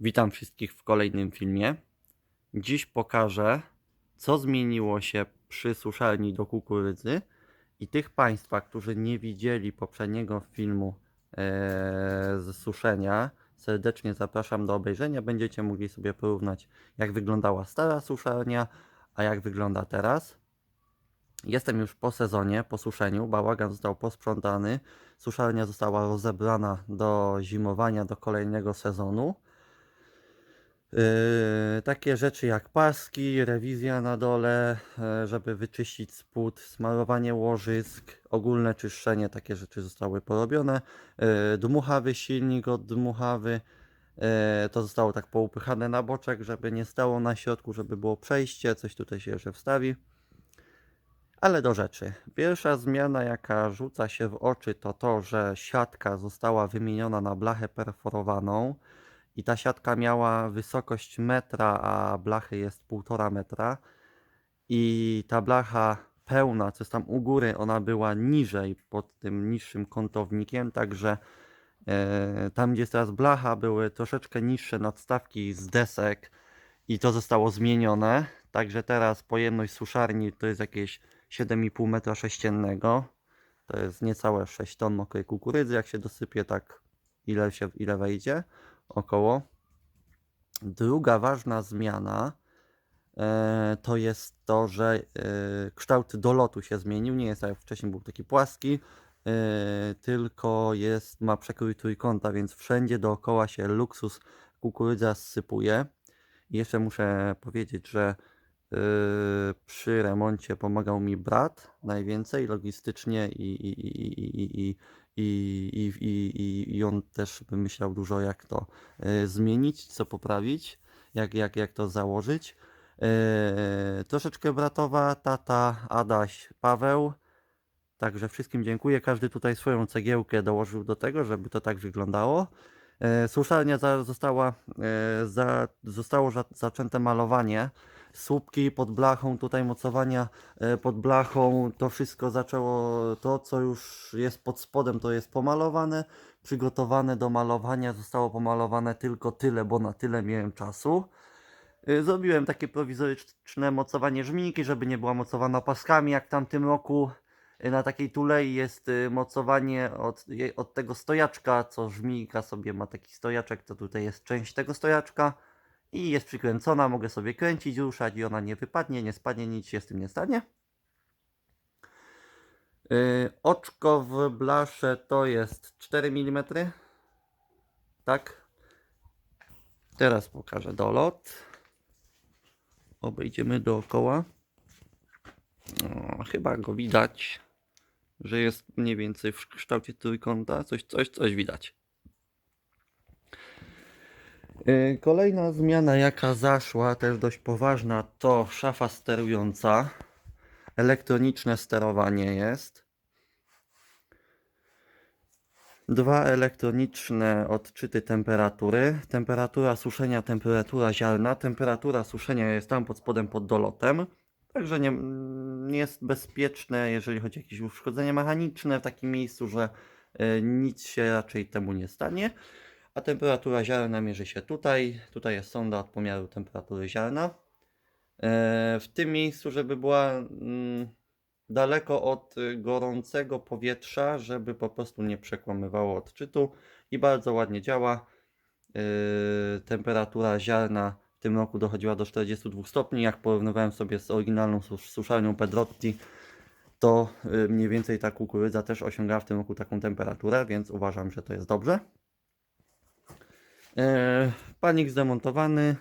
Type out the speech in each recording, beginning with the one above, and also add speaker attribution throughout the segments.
Speaker 1: Witam wszystkich w kolejnym filmie. Dziś pokażę, co zmieniło się przy suszarni do kukurydzy i tych Państwa, którzy nie widzieli poprzedniego filmu e, z suszenia, serdecznie zapraszam do obejrzenia. Będziecie mogli sobie porównać, jak wyglądała stara suszarnia, a jak wygląda teraz. Jestem już po sezonie, po suszeniu. Bałagan został posprzątany. Suszarnia została rozebrana do zimowania, do kolejnego sezonu. Yy, takie rzeczy jak paski, rewizja na dole, e, żeby wyczyścić spód, smarowanie łożysk, ogólne czyszczenie, takie rzeczy zostały porobione. Yy, dmuchawy silnik od dmuchawy, e, to zostało tak poupychane na boczek, żeby nie stało na środku, żeby było przejście, coś tutaj się jeszcze wstawi. Ale do rzeczy. Pierwsza zmiana, jaka rzuca się w oczy, to to, że siatka została wymieniona na blachę perforowaną i ta siatka miała wysokość metra, a blachy jest półtora metra. I ta blacha pełna, co jest tam u góry, ona była niżej pod tym niższym kątownikiem, także e, tam, gdzie jest teraz blacha, były troszeczkę niższe nadstawki z desek i to zostało zmienione. Także teraz pojemność suszarni to jest jakieś 7,5 metra sześciennego. To jest niecałe 6 ton mokrej kukurydzy. Jak się dosypie, tak ile, się, ile wejdzie? Około. Druga ważna zmiana e, to jest to, że e, kształt dolotu się zmienił. Nie jest tak jak wcześniej był taki płaski, e, tylko jest, ma przekrój trójkąta, więc wszędzie dookoła się luksus kukurydza zsypuje. I jeszcze muszę powiedzieć, że przy remoncie pomagał mi brat najwięcej logistycznie i, i, i, i, i, i, i, i, i on też wymyślał dużo jak to yy, zmienić, co poprawić, jak, jak, jak to założyć. Yy, troszeczkę bratowa, tata, Adaś, Paweł. Także wszystkim dziękuję. Każdy tutaj swoją cegiełkę dołożył do tego, żeby to tak wyglądało. E, Suszarnia za, została, e, za, zostało za, zaczęte malowanie słupki pod blachą, tutaj mocowania e, pod blachą, to wszystko zaczęło, to co już jest pod spodem to jest pomalowane, przygotowane do malowania, zostało pomalowane tylko tyle, bo na tyle miałem czasu. E, Zrobiłem takie prowizoryczne mocowanie żmijki, żeby nie była mocowana paskami jak w tamtym roku. E, Na takiej tulei jest mocowanie od, od tego stojaczka, co żmijka sobie ma taki stojaczek, to tutaj jest część tego stojaczka i jest przykręcona, mogę sobie kręcić, ruszać i ona nie wypadnie, nie spadnie, nic się z tym nie stanie. Yy, oczko w blasze to jest 4 mm. Tak. Teraz pokażę dolot. Obejdziemy dookoła. O, chyba go widać, że jest mniej więcej w kształcie trójkąta. Coś, coś, coś widać. Yy, Kolejna zmiana, jaka zaszła, też dość poważna, to szafa sterująca. Elektroniczne sterowanie jest. Dwa elektroniczne odczyty temperatury. Temperatura suszenia, temperatura ziarna. Temperatura suszenia jest tam pod spodem pod dolotem. Także nie, nie jest bezpieczne, jeżeli chodzi o jakieś uszkodzenie mechaniczne w takim miejscu, że y, nic się raczej temu nie stanie a temperatura ziarna mierzy się tutaj. Tutaj jest sonda od pomiaru temperatury ziarna. E, W tym miejscu, żeby była mm, daleko od gorącego powietrza, żeby po prostu nie przekłamywało odczytu i bardzo ładnie działa. E, Temperatura ziarna w tym roku dochodziła do 42 stopni. Jak porównywałem sobie z oryginalną sus- suszarnią Pedrotti, to y, mniej więcej ta kukurydza też osiągała w tym roku taką temperaturę, więc uważam, że to jest dobrze. E, panik zdemontowany.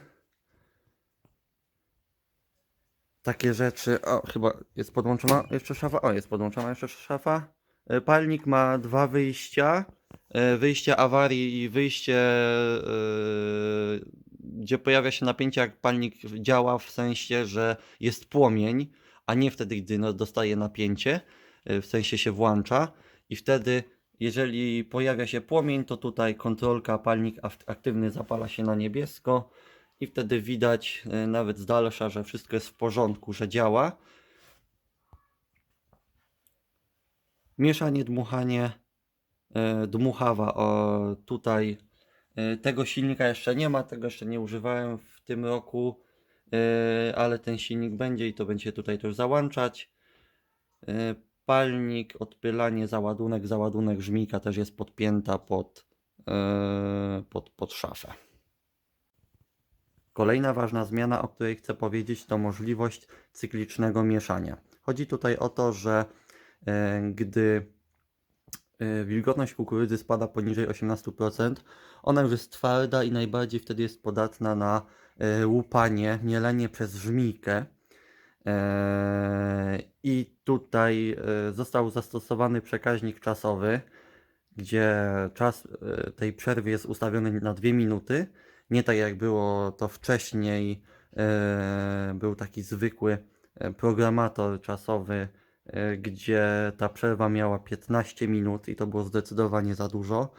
Speaker 1: Takie rzeczy. O, chyba jest podłączona jeszcze szafa. O, jest podłączona jeszcze szafa. E, palnik ma dwa wyjścia. E, wyjście awarii i wyjście, gdzie pojawia się napięcie, jak palnik działa, w sensie, że jest płomień, a nie wtedy, gdy no, dostaje napięcie, w sensie się włącza. I wtedy jeżeli pojawia się płomień, to tutaj kontrolka, palnik ak- aktywny zapala się na niebiesko i wtedy widać e, nawet z dalsza, że wszystko jest w porządku, że działa. Mieszanie, dmuchanie, e, dmuchawa o, tutaj E, Tego silnika jeszcze nie ma, tego jeszcze nie używałem w tym roku, ale ten silnik będzie i to będzie tutaj też załączać. Palnik, odpylanie, załadunek, załadunek żmika też jest podpięta pod, e, pod, pod szafę. Kolejna ważna zmiana, o której chcę powiedzieć, to możliwość cyklicznego mieszania. Chodzi tutaj o to, że e, gdy e, wilgotność kukurydzy spada poniżej 18%, ona już jest twarda i najbardziej wtedy jest podatna na łupanie, mielenie przez żmijkę. E, I tutaj e, został zastosowany przekaźnik czasowy, gdzie czas e, tej przerwy jest ustawiony na 2 minuty. Nie tak jak było to wcześniej, e, był taki zwykły programator czasowy, gdzie ta przerwa miała 15 minut i to było zdecydowanie za dużo.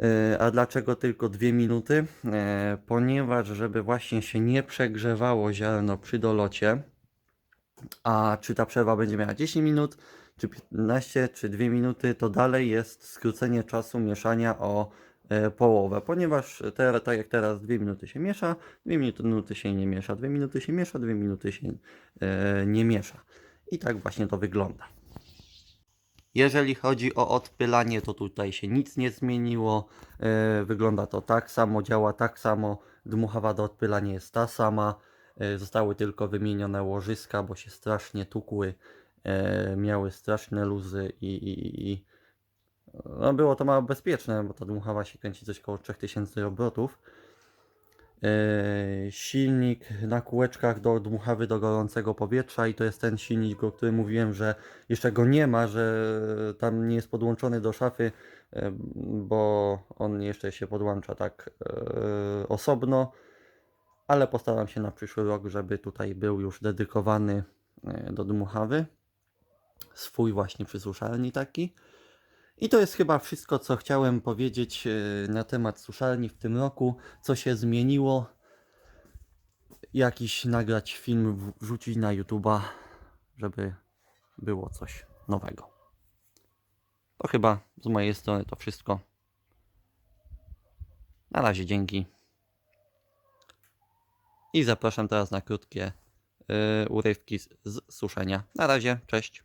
Speaker 1: E, A dlaczego tylko 2 minuty? E, Ponieważ, żeby właśnie się nie przegrzewało ziarno przy dolocie, a czy ta przerwa będzie miała 10 minut, czy 15, czy 2 minuty, to dalej jest skrócenie czasu mieszania o e, połowę, ponieważ teraz, tak jak teraz 2 minuty się miesza, 2 minuty się nie miesza, 2 minuty się miesza, 2 minuty się nie miesza. I tak właśnie to wygląda. Jeżeli chodzi o odpylanie, to tutaj się nic nie zmieniło. E, Wygląda to tak samo, działa tak samo. Dmuchawa do odpylania jest ta sama. E, Zostały tylko wymienione łożyska, bo się strasznie tukły. e, Miały straszne luzy i, i, i no było to mało bezpieczne, bo ta dmuchawa się kręci coś koło 3000 obrotów. E, silnik na kółeczkach do dmuchawy do gorącego powietrza i to jest ten silnik, o którym mówiłem, że jeszcze go nie ma, że tam nie jest podłączony do szafy, e, bo on jeszcze się podłącza tak e, osobno, ale postaram się na przyszły rok, żeby tutaj był już dedykowany do dmuchawy. Swój właśnie przysuszalni taki. I to jest chyba wszystko, co chciałem powiedzieć e, na temat suszarni w tym roku. Co się zmieniło. Jakiś nagrać film, wrzucić na YouTube'a, żeby było coś nowego. To chyba z mojej strony to wszystko. Na razie dzięki. I zapraszam teraz na krótkie e, urywki z, z suszenia. Na razie, cześć.